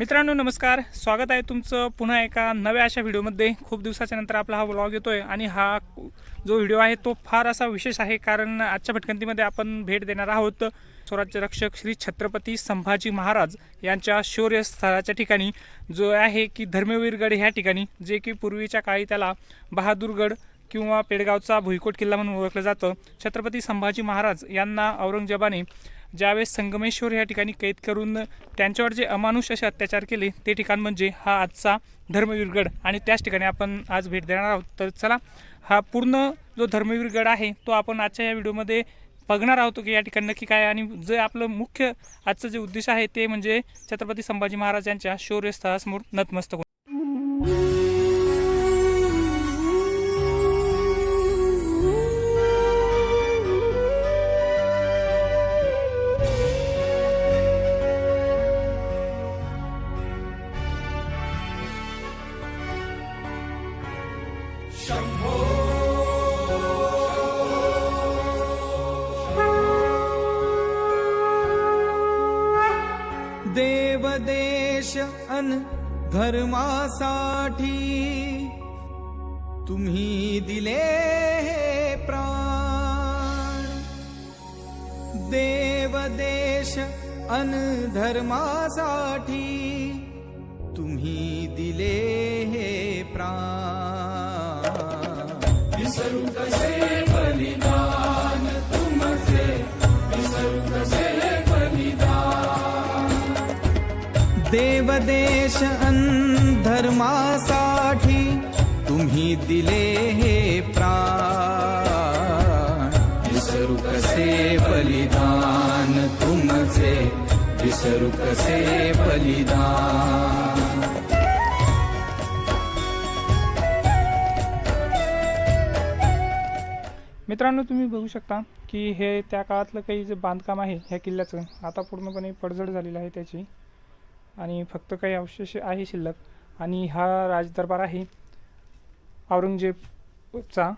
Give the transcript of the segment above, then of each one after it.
मित्रांनो नमस्कार. स्वागत आहे तुमचं पुन्हा एका नव्या अशा व्हिडिओमध्ये. खूप दिवसाच्या नंतर आपला हा व्लॉग आहे आणि हा जो व्हिडिओ आहे तो फार असा विशेष आहे कारण आजच्या भटकंतीमध्ये आपण भेट देणार आहोत स्वराज्य रक्षक श्री छत्रपती संभाजी महाराज यांच्या शौर्य स्थळाच्या ठिकाणी जो आहे की धर्मवीरगड ह्या ठिकाणी जे की पूर्वीच्या काळी त्याला बहादूरगड किंवा पेडगावचा भुईकोट किल्ला म्हणून ओळखलं जातं. छत्रपती संभाजी महाराज यांना औरंगजेबाने ज्यावेळेस संगमेश्वर या ठिकाणी कैद करून त्यांच्यावर जे अमानुष असे अत्याचार केले ते ठिकाण म्हणजे हा आजचा धर्मवीरगड. आणि त्याच ठिकाणी आपण आज भेट देणार आहोत. तर चला हा पूर्ण जो धर्मवीरगड आहे तो आपण आजच्या या व्हिडिओमध्ये बघणार आहोत की या ठिकाणी नक्की काय आणि जे आपलं मुख्य आजचं जे उद्देश आहे ते म्हणजे छत्रपती संभाजी महाराज यांच्या शौर्यस्थळासमोर नतमस्तक देवदेश धर्मासाठी तुम्ही दिले हे प्राण. देवदेश अन धर्मासाठी तुम्ही देश धर्मासाठी तुम्ही दिले हे प्राण. विसरू कसे बलिदान तुमचे? विसरू कसे बलिदान? मित्रांनो तुम्ही बघू शकता की हे त्या काळातलं काही जे बांधकाम आहे ह्या किल्ल्याचं आता पूर्णपणे पडझड झालेलं आहे त्याची. आणि फक्त काही अवशेष आहे शिल्लक. आणि हा राजदरबार आहे औरंगजेबचा.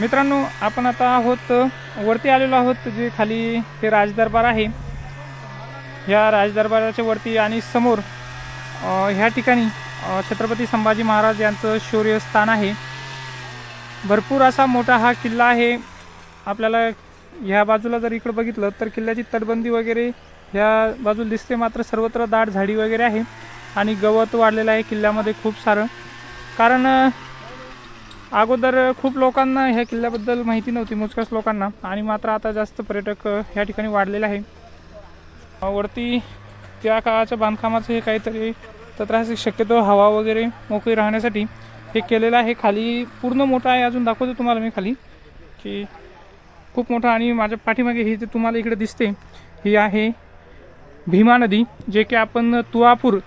मित्रांनो आपण आता आहोत वरती आलेलो आहोत जे खाली हे राजदरबार आहे. ह्या राजदरबाराच्या वरती आणि समोर ह्या ठिकाणी छत्रपती संभाजी महाराज यांचं शौर्यस्थान आहे. भरपूर असा मोठा हा किल्ला आहे. आपल्याला ह्या बाजूला जर इकडं बघितलं तर किल्ल्याची तटबंदी वगैरे ह्या बाजूला दिसते मात्र सर्वत्र दाट झाडी वगैरे आहे. आणि गवत वाढलेलं आहे किल्ल्यामध्ये खूप सारं. कारण अगोदर खूप लोकांना ह्या किल्ल्याबद्दल माहिती नव्हती मोजक्याच लोकांना. आणि मात्र आता जास्त पर्यटक ह्या ठिकाणी वाढलेले आहे. वरती त्या काळाच्या बांधकामाचं हे काहीतरी तत्र शक्यतो हवा वगैरे मोकळी राहण्यासाठी हे केलेलं आहे. खाली पूर्ण मोठं आहे अजून दाखवतो तुम्हाला मी खाली की खूप मोठं आणि माझ्या पाठीमागे ही जे तुम्हाला इकडे दिसते ही आहे भीमा नदी जे की आपण तुळापूर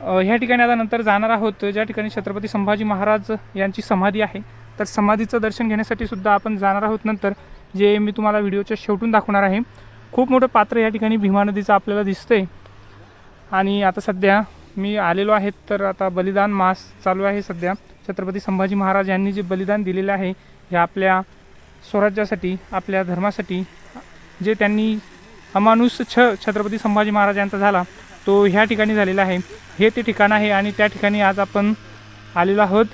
ह्या ठिकाणी आता नंतर जाणार आहोत. ज्या ठिकाणी छत्रपती संभाजी महाराज यांची समाधी आहे तर समाधीचं दर्शन घेण्यासाठी सुद्धा आपण जाणार आहोत नंतर जे मी तुम्हाला व्हिडिओच्या शेवटून दाखवणार आहे. खूप मोठं पात्र या ठिकाणी भीमा नदीचं आपल्याला दिसतंय. आणि आता सध्या मी आलेलो आहे तर आता बलिदान मास चालू आहे सध्या. छत्रपती संभाजी महाराज यांनी जे बलिदान दिलेलं आहे हे आपल्या स्वराज्यासाठी आपल्या धर्मासाठी जे त्यांनी अमानुष छ छत्रपती संभाजी महाराज यांचा झाला तो ह्या ठिकाणी झालेला आहे. हे ते ठिकाण आहे आणि त्या ठिकाणी आज आपण आलेलो आहोत.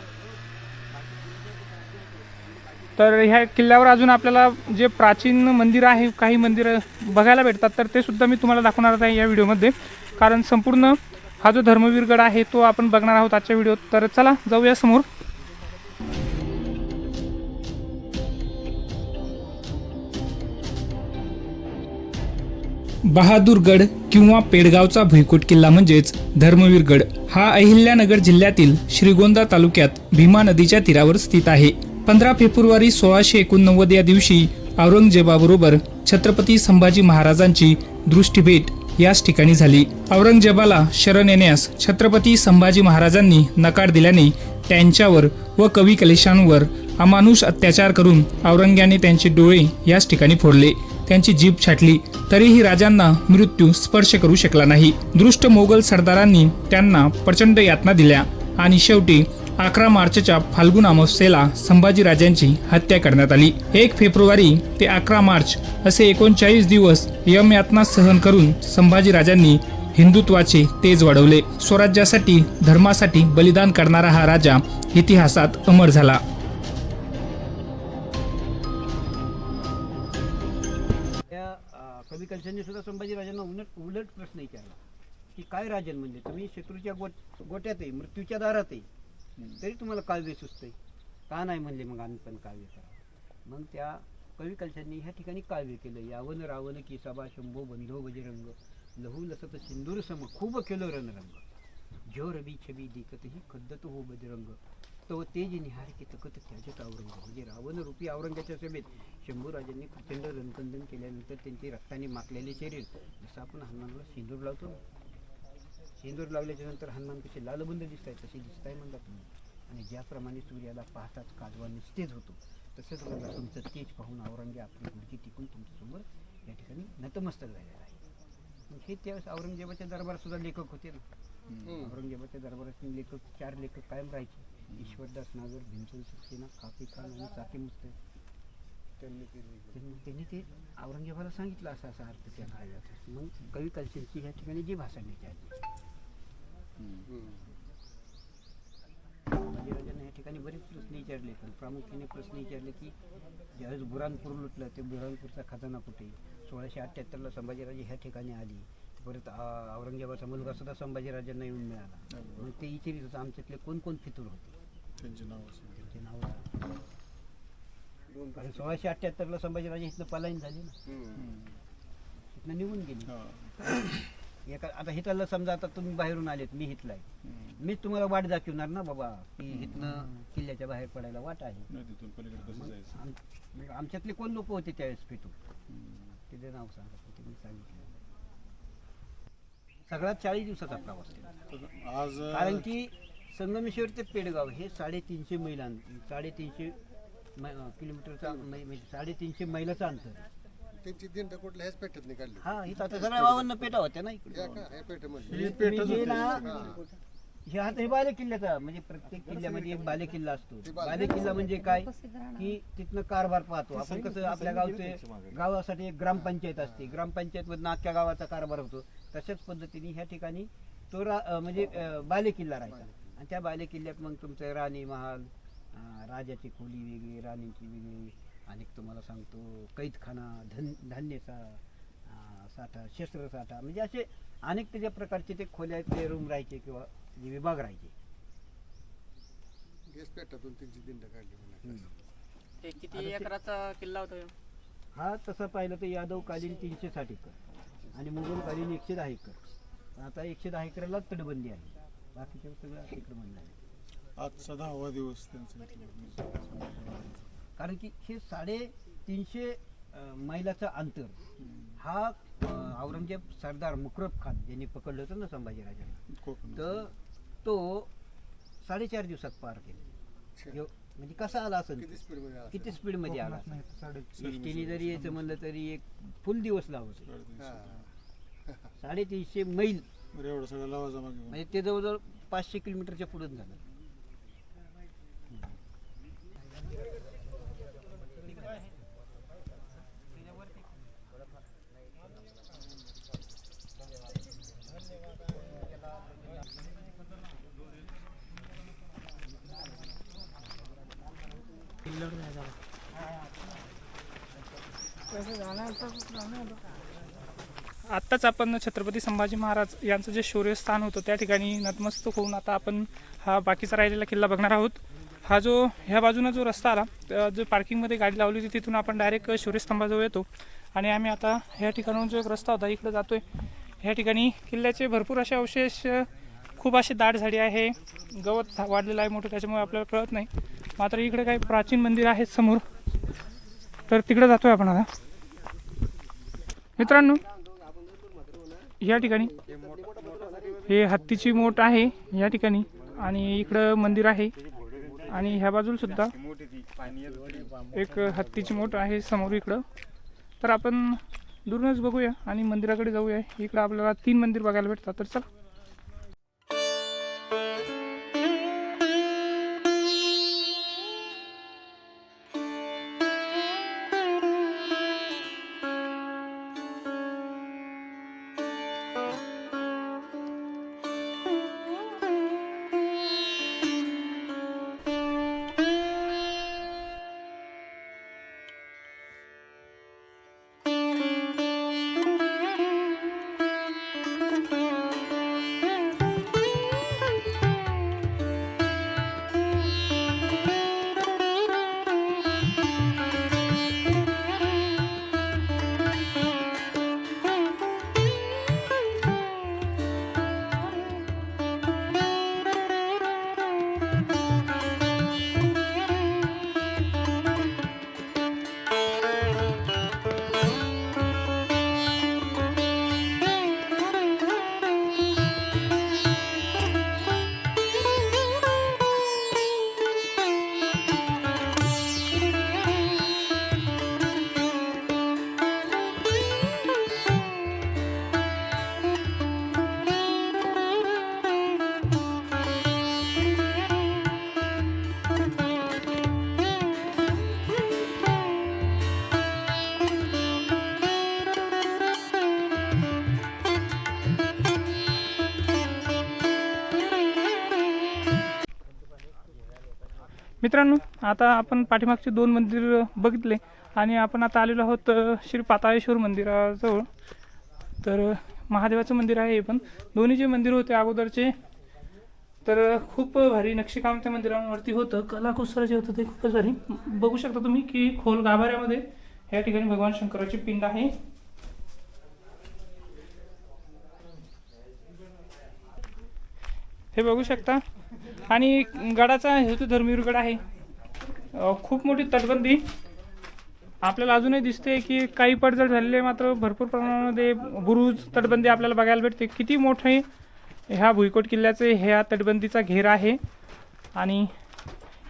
तर ह्या किल्ल्यावर अजून आपल्याला जे प्राचीन मंदिर आहे काही मंदिरं बघायला भेटतात तर ते सुद्धा मी तुम्हाला दाखवणार आहे या व्हिडिओमध्ये. कारण संपूर्ण हा जो धर्मवीरगड आहे तो आपण बघणार आहोत आजच्या व्हिडिओत. तर चला जाऊया समोर. बहादूरगड किंवा पेडगावचा भुईकोट किल्ला म्हणजेच धर्मवीरगड हा अहिल्यानगर जिल्ह्यातील श्रीगोंदा तालुक्यात भीमा नदीच्या तीरावर स्थित आहे. पंधरा फेब्रुवारी सोळाशे एकोणनव्वद या दिवशी औरंगजेबाबरोबर छत्रपती संभाजी महाराजांची दृष्टीभेट याच ठिकाणी झाली. औरंगजेबाला शरण येण्यास छत्रपती संभाजी महाराजांनी नकार दिल्याने त्यांच्यावर व कवी कलेशांवर अमानुष अत्याचार करून औरंग्याने त्यांचे डोळे याच ठिकाणी फोडले. त्यांची जीभ छाटली. तरीही राजांना मृत्यू स्पर्श करू शकला नाही. दृष्ट मोगल सरदारांनी त्यांना प्रचंड यातना दिल्या आणि शेवटी अकरा मार्चच्या फाल्गुन अमावस्येला संभाजी राजांची हत्या करण्यात आली. एक फेब्रुवारी ते अकरा मार्च असे एकोणचाळीस दिवस यमयातना सहन करून संभाजी राजांनी हिंदुत्वाचे तेज वाढवले. स्वराज्यासाठी धर्मासाठी बलिदान करणारा हा राजा इतिहासात अमर झाला. कलशांनी सुद्धा संभाजीराजांना उलट उलट प्रश्न विचारला की काय राजन म्हणजे तुम्ही शत्रूच्या गोट गोट्यात आहे मृत्यूच्या दारात आहे. तरी तुम्हाला काव्य सुचतंय. का नाही म्हणले मग आम्ही पण काव्य करा मग त्या कवी कलशांनी ह्या ठिकाणी काव्य केलं. यावन रावण की सभा शंभो बंधो बजरंग. लहू लसत सिंदूर सम खूप केलो रणरंग. जो रबी छबी दिकत ही खद्दत हो बजरंग. तो तेज निहार की तकत त्याच्यात औरंग म्हणजे रावण रूपी औरंगाच्या सभेत शंभूराजांनी प्रचंड रणकंदन केल्यानंतर त्यांचे रक्ताने माखलेले शरीर. जसं आपण हनुमानला सिंदूर लावतो ना. सिंदूर लावल्याच्या नंतर हनुमान कसे लालबंद दिसत आहेत तसे दिसत आहे म्हणतात तुम्ही. आणि ज्याप्रमाणे सूर्याला पाहताच काजवा निस्तेज होतो तसंच मला तुमचं तेज पाहून औरंगे आपली गुडकी टिकून तुमच्यासमोर या ठिकाणी नतमस्तक झालेला आहे. हे त्यावेळेस औरंगजेबाच्या दरबारात सुद्धा लेखक होते ना. औरंगजेबाच्या दरबारातील लेखक चार लेखक कायम राहायचे. ईश्वरदास नागर भीमसेन सक्सेना काफी खान आणि साकी मुस्तक त्यांनी त्यांनी ते औरंगजेबाला सांगितलं असा असा अर्थ त्या काव्याचा मग कवी कलशेंची ह्या ठिकाणी जी भाषा विचारली संभाजीराजांना या ठिकाणी बरेच प्रश्न विचारले पण प्रामुख्याने प्रश्न विचारले की ज्यावेळेस बुरानपूर लुटलं ते बुरानपूरचा खजाना कुठे? सोळाशे अठ्ठ्याहत्तरला संभाजीराजे ह्या ठिकाणी आली. परत औरंगजेबाचा मुलगा सुद्धा संभाजीराजांना येऊन मिळाला. मग ते विचारित होतं आमच्यातले कोण कोण फितूर होते? त्यांचे नाव असं त्यांचे नाव कारण सोळाशे अठ्ठ्याहत्तरला संभाजीराजे इथनं पलायन झाले ना. इथनं निघून गेले. हा. एका आता हिथलं समजा आता तुम्ही बाहेरून आलेत मी हिथला आहे मीच तुम्हाला वाट दाखवणार ना बाबा की हिथनं किल्ल्याच्या बाहेर पडायला वाट आहे. नदीतून पलीकडे कसं जायचं? आम- मग आमच्यातले कोण लोक होते त्यावेळेस फिटू तिथे नाव सांगत होते मी सांगितलं. सगळ्यात चाळीस दिवसाचा प्रवास केला. तर आज कारण की संगमेश्वर ते पेडगाव हे साडेतीनशे मैल साडेतीनशे मै- किलोमीटरचा मै- म्हणजे साडेतीनशे मैलाचं अंतर. त्यांची दिंड कुठल्या ह्याच पेठेत नाही काढली. हा इथं आता सगळ्या वावन्न पेटा होत्या ना इकडे. या का? ह्या पेठेमध्ये. ही तुम्ही पेटच जे होती. ना हे आता हे बाले किल्ल्याचा म्हणजे प्रत्येक किल्ल्यामध्ये एक बाले किल्ला असतो बाले किल्ला म्हणजे काय? की तिथनं कारभार पाहतो. आपण कसं आपल्या गावचे गावासाठी एक ग्रामपंचायत असते. ग्रामपंचायत मधून अख्ख्या गावाचा कारभार होतो. तशाच पद्धतीने ह्या ठिकाणी तो रा अं, म्हणजे अं, बाले किल्ला राहायचा आणि त्या बाले किल्ल्यात मग तुमचं राणी महाल राजाची खोली वेगळी राणीची वेगळी. आणि तुम्हाला सांगतो कैदखाना धन धान्याचा साठा शस्त्र साठा म्हणजे असे अनेक त्याच्या प्रकारचे ते खोल्या ते रूम राहायचे किंवा जे विभाग राहायचे. हेच पेठातून त्यांची दिंड काढली म्हणायचं ते किती एकराचा किल्ला होता ह्यो? हा तसं पाहिलं तर यादवकालीन तीनशे साठ एकर. आणि मुघलकालीन एकशे दहा एकर. आता एकशे दहा एकरला तटबंदी आहे. बाकीचे सगळं अतिक्रमण आहे. आजचा दहावा दिवस त्यांचा. कारण की हे साडे तीनशे मैलाचं अंतर. हा औरंगजेब सरदार मुकरब खान यांनी पकडलं होतं ना संभाजीराजांना. तर तो साडेचार दिवसात पार केले. यो- म्हणजे कसा आला असेल? किती स्पीडमध्ये आला एसटीने जरी यायचं म्हणलं तरी एक फुल दिवस लावत. साडेतीनशे मैल. बरं एवढं सगळं लावायचा मागे म्हणजे ते जवळजवळ पाचशे किलोमीटरच्या पुढे झालं आत्ताच आपण छत्रपती संभाजी महाराज यांचं जे शौर्यस्थान होतं त्या ठिकाणी नतमस्तक होऊन आता आपण हा बाकीचा राहिलेला किल्ला बघणार आहोत. हा जो ह्या बाजूनं जो रस्ता आला जो पार्किंगमध्ये गाडी लावली होती तिथून आपण डायरेक्ट शौर्यस्तंभाजवळ येतो. आणि आम्ही आता ह्या ठिकाणाहून जो एक रस्ता होता इकडे जातोय. ह्या ठिकाणी किल्ल्याचे भरपूर असे अवशेष खूप असे दाट झाडी आहे. गवत झा- वाढलेलं आहे मोठं त्याच्यामुळे आपल्याला कळत नाही. मात्र इकडे काही प्राचीन मंदिर आहेत समोर. तर तिकडे जातोय आपण आता. मित्रांनो या ठिकाणी. हे हत्तीची मोठ आहे या ठिकाणी. आणि इकडं मंदिर आहे. आणि ह्या बाजूला सुद्धा एक हत्तीची मोठ आहे समोर इकडं. तर आपण दूरनच बघूया आणि मंदिराकडे जाऊया. इकडं आपल्याला तीन मंदिर बघायला भेटतात. तर चला. मित्रांनो आता आपण पाठीमागचे दोन मंदिर बघितले आणि आपण आता आलेलो आहोत श्री पाताळेश्वर मंदिराजवळ. तर महादेवाचं मंदिर आहे हे पण. दोन्ही जे मंदिर होते अगोदरचे तर खूप भारी नक्षीकाम त्या मंदिरावरती होतं. कलाकुसर जे होतं ते खूपच भारी. बघू शकता तुम्ही की खोल गाभाऱ्यामध्ये या ठिकाणी भगवान शंकराची पिंड आहे. हे बघू शकता आणि गडाचा हे तो धर्मवीर गड आहे. खूप मोठी तटबंदी. आपल्याला अजूनही दिसते की काही पडझड झालेले मात्र भरपूर प्रमाणामध्ये बुरुज तटबंदी आपल्याला बघायला भेटते. किती मोठे ह्या भुईकोट किल्ल्याचे ह्या तटबंदीचा घेर आहे. आणि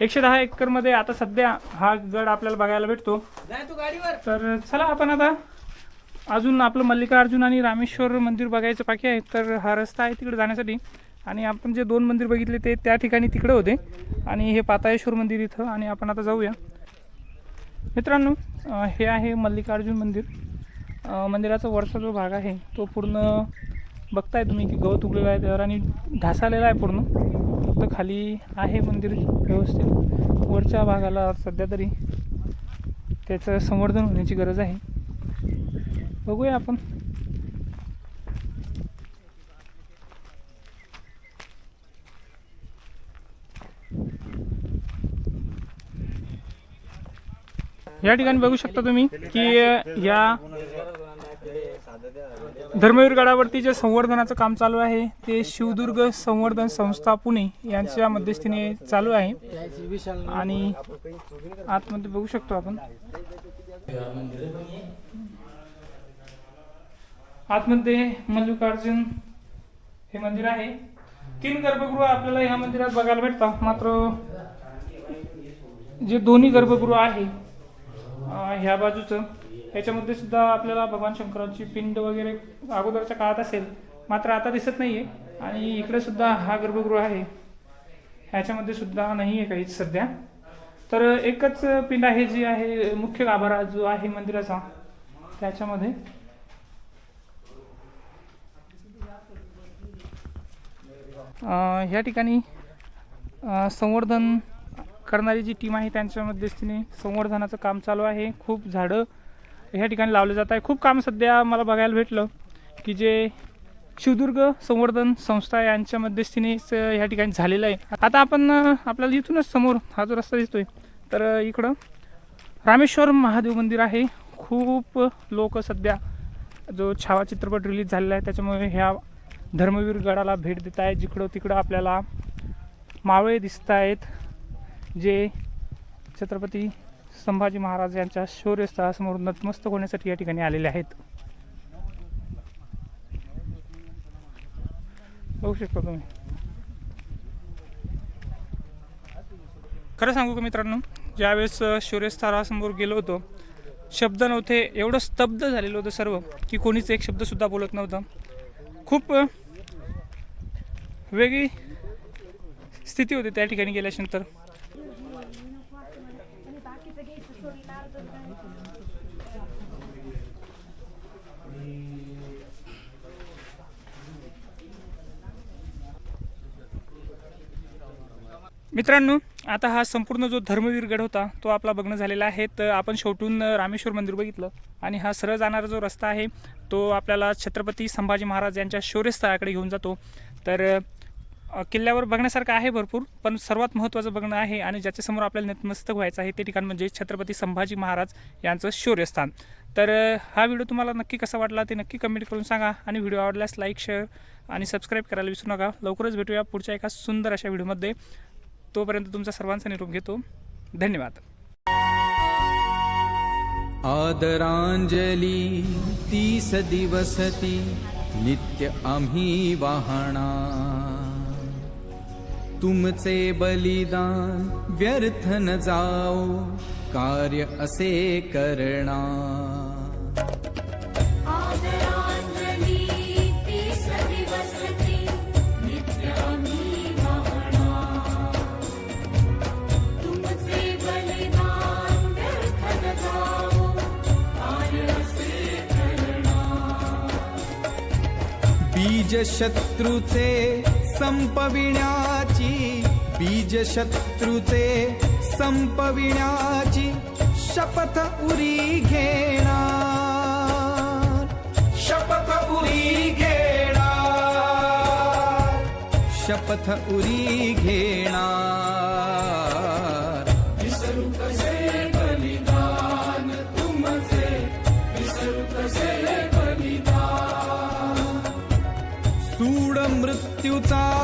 एकशे दहा एकरमध्ये आता सध्या हा गड आपल्याला बघायला भेटतो. तर चला आपण आता अजून आपलं मल्लिकार्जुन आणि रामेश्वर मंदिर बघायचं बाकी आहे तर हा रस्ता आहे तिकडे जाण्यासाठी. आणि आपण जे दोन मंदिर बघितले ते त्या ठिकाणी तिकडे होते. आणि हे पाताळेश्वर मंदिर इथं. आणि आपण आता जाऊया. मित्रांनो हे आहे मल्लिकार्जुन मंदिर. मंदिराचा वरचा जो भाग आहे तो पूर्ण बघताय तुम्ही की गवत उगलेला आहे त्यावर आणि ढासालेला आहे पूर्ण. फक्त खाली आहे मंदिर व्यवस्थित. वरच्या भागाला सध्या तरी त्याचं संवर्धन होण्याची गरज आहे. बघूया आपण. या ठिकाणी बघू शकता तुम्ही की या धर्मवीर गडावरती जे संवर्धनाचं काम चालू आहे ते शिवदुर्ग संवर्धन संस्था पुणे यांच्या मध्यस्थीने चालू आहे. आणि आतमध्ये बघू शकतो आपण. आतमध्ये मल्लिकार्जुन हे मंदिर आहे. तीन गर्भगृह आपल्याला ह्या मंदिरात बघायला भेटतात. मात्र जे दोन्ही गर्भगृह आहे ह्या बाजूचं. ह्याच्यामध्ये सुद्धा आपल्याला भगवान शंकराची पिंड वगैरे अगोदरच्या काळात असेल मात्र आता दिसत नाहीये. आणि इकडे सुद्धा हा गर्भगृह आहे. ह्याच्यामध्ये सुद्धा नाही आहे काहीच सध्या. तर एकच पिंड आहे जी आहे मुख्य गाभारा जो आहे मंदिराचा. त्याच्यामध्ये. ह्या ठिकाणी संवर्धन करणारी जी टीम आहे त्यांच्या मध्यस्थीने संवर्धनाचं काम चालू आहे. खूप झाडं ह्या ठिकाणी लावले जात आहे. खूप काम सध्या मला बघायला भेटलं की जे शिवदुर्ग संवर्धन संस्था यांच्या मध्यस्थीनेच ह्या ठिकाणी झालेलं आहे. आता आपण आपल्याला इथूनच समोर हा जो रस्ता दिसतोय तर इकडं रामेश्वर महादेव मंदिर आहे. खूप लोक सध्या जो छावा चित्रपट रिलीज झालेला आहे त्याच्यामुळे ह्या धर्मवीर गडाला भेट देत आहे जिकडं तिकडं आपल्याला मावळे दिसत आहेत. जे छत्रपती संभाजी महाराज यांच्या शौर्यस्थळासमोर नतमस्तक होण्यासाठी या ठिकाणी आलेले आहेत. बघू शकता तुम्ही. खरं सांगू का मित्रांनो ज्यावेळेस शौर्यस्थळासमोर गेलो होतो शब्द नव्हते एवढं स्तब्ध झालेलं होतं सर्व की कोणीच एक शब्दसुद्धा बोलत नव्हतं. खूप वेगळी स्थिती होती त्या ठिकाणी गेल्यानंतर मित्रांनो आता हा संपूर्ण जो धर्मवीर गड होता तो आपला बघणं झालेला आहे. तर आपण शेवटून रामेश्वर मंदिर बघितलं आणि हा सरळ जाणारा जो रस्ता आहे तो आपल्याला छत्रपती संभाजी महाराज यांच्या शौर्यस्थळाकडे घेऊन जातो. तर किल्ल्यावर बघण्यासारखं आहे भरपूर पण सर्वात महत्त्वाचं बघणं आहे आणि ज्याच्यासमोर आपल्याला नतमस्तक व्हायचं आहे ते ठिकाण म्हणजे छत्रपती संभाजी महाराज यांचं शौर्यस्थान. तर हा व्हिडिओ तुम्हाला नक्की कसा वाटला ते नक्की कमेंट करून सांगा आणि व्हिडिओ आवडल्यास लाईक शेअर आणि सबस्क्राईब करायला विसरू नका. लवकरच भेटूया पुढच्या एका सुंदर अशा व्हिडिओमध्ये. तोपर्यंत तुमचा सर्वांचा निरोप घेतो. धन्यवाद. आदरांजली तीस दिवसती नित्य आम्ही वाहणा. तुमचे बलिदान व्यर्थ न जाओ कार्य असे करणार. बीज शत्रूचे संपविण्याची बीज शत्रूचे संपविण्याची शपथ उरी घेणार. शपथ उरी घेणार. शपथ उरी घेणार. कसे बलिदान सूड मृत्यूचा